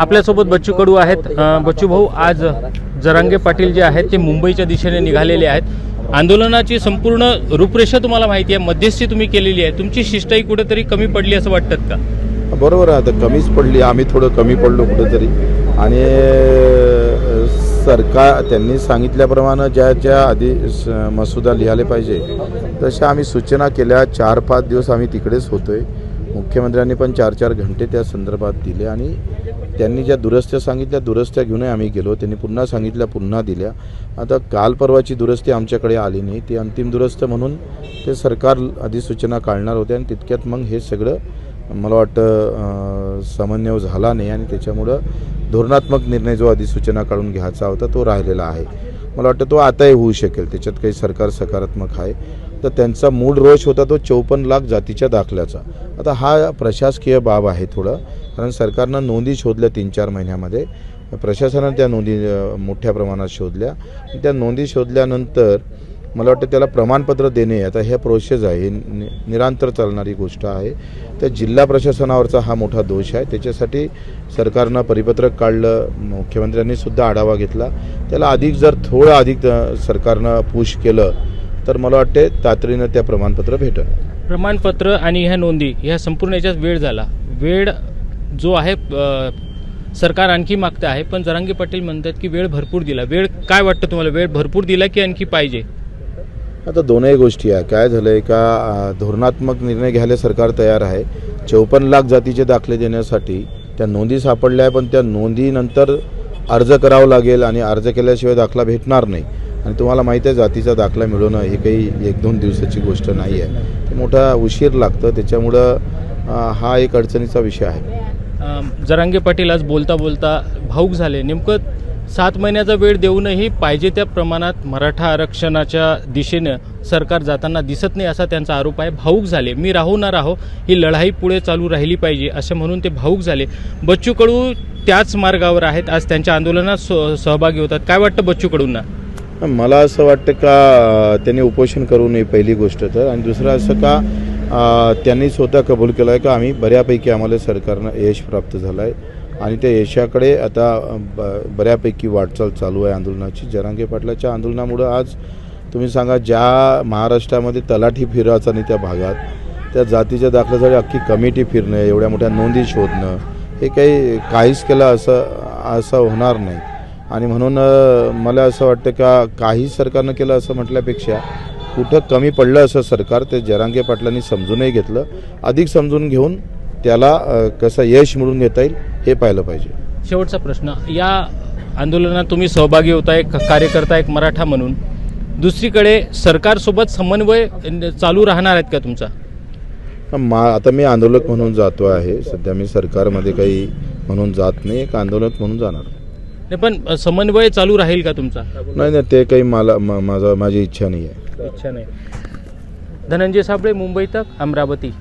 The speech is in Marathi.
आपल्यासोबत बच्चू कडू आहेत. बच्चू भाऊ आज जरांगे पाटील जे आहेत ते मुंबईच्या दिशेने निघालेले आहेत. आंदोलनाची संपूर्ण रूपरेषा तुम्हाला माहिती आहे. मध्यस्थी तुम्ही केलेली आहे. तुमची शिष्टाई कुठेतरी कमी पडली असं वाटतं का? बरोबर आहे. आता कमीच पडली. आम्ही थोडं कमी पडलो कुठेतरी. आणि सरकार त्यांनी सांगितल्याप्रमाणे ज्या ज्या आधी स- मसुदा लिहायला पाहिजे तशा आम्ही सूचना केल्या. चार पाच दिवस आम्ही तिकडेच होतोय. मुख्यमंत्र्यांनी पण चार चार घंटे त्या संदर्भात दिले आणि त्यांनी ज्या दुरस्त्या सांगितल्या दुरस्त्या घेऊनही आम्ही गेलो. त्यांनी पुन्हा सांगितल्या पुन्हा दिल्या. आता काल परवाची दुरुस्ती आमच्याकडे आली नाही. ती अंतिम दुरुस्त म्हणून ते सरकार अधिसूचना काढणार होते आणि तितक्यात मग हे सगळं मला वाटतं समन्वय झाला नाही आणि त्याच्यामुळं धोरणात्मक निर्णय जो अधिसूचना काढून घ्यायचा होता तो राहिलेला आहे. मला वाटतं तो आताही होऊ शकेल. त्याच्यात काही सरकार सकारात्मक आहे. तर त्यांचा मूळ रोष होता तो चौपन्न लाख जातीच्या दाखल्याचा. आता हा प्रशासकीय बाब आहे थोडं. कारण सरकारनं नोंदी शोधल्या तीन चार महिन्यामध्ये. प्रशासनानं त्या नोंदी मोठ्या प्रमाणात शोधल्या. त्या नोंदी शोधल्यानंतर मला वाटतं त्याला प्रमाणपत्र देणे आता हे प्रोसेस आहे. नि- निरंतर चालणारी गोष्ट आहे. तर जिल्हा प्रशासनावरचा हा मोठा दोष आहे. त्याच्यासाठी सरकारनं परिपत्रक काढलं. मुख्यमंत्र्यांनी सुद्धा आढावा घेतला. त्याला अधिक जर थोडं अधिक सरकारनं पुश केलं तर मला वाटते तातडीनं त्या प्रमाणपत्र भेटल. प्रमाणपत्र आणि ह्या नोंदी ह्या संपूर्ण याच्यात वेळ झाला. वेळ जो आहे सरकार आणखी मागतं आहे. पण जरांगी पाटील म्हणतात की वेळ भरपूर दिला. वेळ काय वाटतं तुम्हाला? वेळ भरपूर दिला की आणखी पाहिजे? आता दोनही गोष्टी आहे. काय झालं आहे का धोरणात्मक निर्णय घ्यायला सरकार तयार आहे. चौपन्न लाख जातीचे दाखले देण्यासाठी त्या नोंदी सापडल्या आहे पण त्या नोंदीनंतर अर्ज करावा लागेल आणि अर्ज केल्याशिवाय दाखला भेटणार नाही. आणि तुम्हाला माहिती आहे जातीचा दाखला मिळवणं हे काही एक दोन दिवसाची गोष्ट नाही आहे. ते मोठा उशीर लागतं. त्याच्यामुळं हा एक अडचणीचा विषय आहे. जरांगे पाटील आज बोलता बोलता भाऊक झाले. नेमकं सात महिन्याचा वेळ देऊनही पाहिजे त्या प्रमाणात मराठा आरक्षणाच्या दिशेनं सरकार जाताना दिसत नाही असा त्यांचा आरोप आहे. भाऊक झाले. मी राहू ना राहो ही लढाई पुढे चालू राहिली पाहिजे असं म्हणून ते भाऊक झाले. बच्चू कडू त्याच मार्गावर आहेत. आज त्यांच्या आंदोलनात स- सहभागी होतात. काय वाटतं बच्चू कडूंना मला असं वाटतं का त्यांनी उपोषण करू नये पहिली गोष्ट तर. आणि दुसरं असं का त्यांनी स्वतः कबूल केलं आहे का आम्ही बऱ्यापैकी आम्हाला सरकारनं यश प्राप्त झालं आहे आणि त्या यशाकडे आता ब बऱ्यापैकी वाटचाल चालू आहे आंदोलनाची. जरांगे पाटलाच्या आंदोलनामुळं आज तुम्ही सांगा ज्या महाराष्ट्रामध्ये तलाठी फिरायचा नाही त्या भागात त्या जातीच्या दाखल्यासाठी अख्खी कमिटी फिरणं एवढ्या मोठ्या नोंदी शोधणं हे काही काहीच केलं असं असं होणार नाही. आणि म्हणून मला असं वाटतं का काही सरकारनं केलं असं म्हटल्यापेक्षा कुठं कमी पडलं असं सरकार ते जरांगे पाटलांनी समजूनही घेतलं. अधिक समजून घेऊन त्याला कसं यश मिळून घेता येईल हे पाहिलं पाहिजे. शेवटचा प्रश्न. या आंदोलनात तुम्ही सहभागी होता एक कार्यकर्ता एक मराठा म्हणून. दुसरीकडे सरकारसोबत समन्वय चालू राहणार आहेत का तुमचा? मा आता मी आंदोलक म्हणून जातो आहे. सध्या मी सरकारमध्ये काही म्हणून जात नाही एक आंदोलक म्हणून जाणार. नाही पण समन्वय चालू राहील का तुमचा? नाही नाही ते काही मला माझा माझी इच्छा नाही आहे. इच्छा नाही. धनंजय साबळे मुंबई तक अमरावती.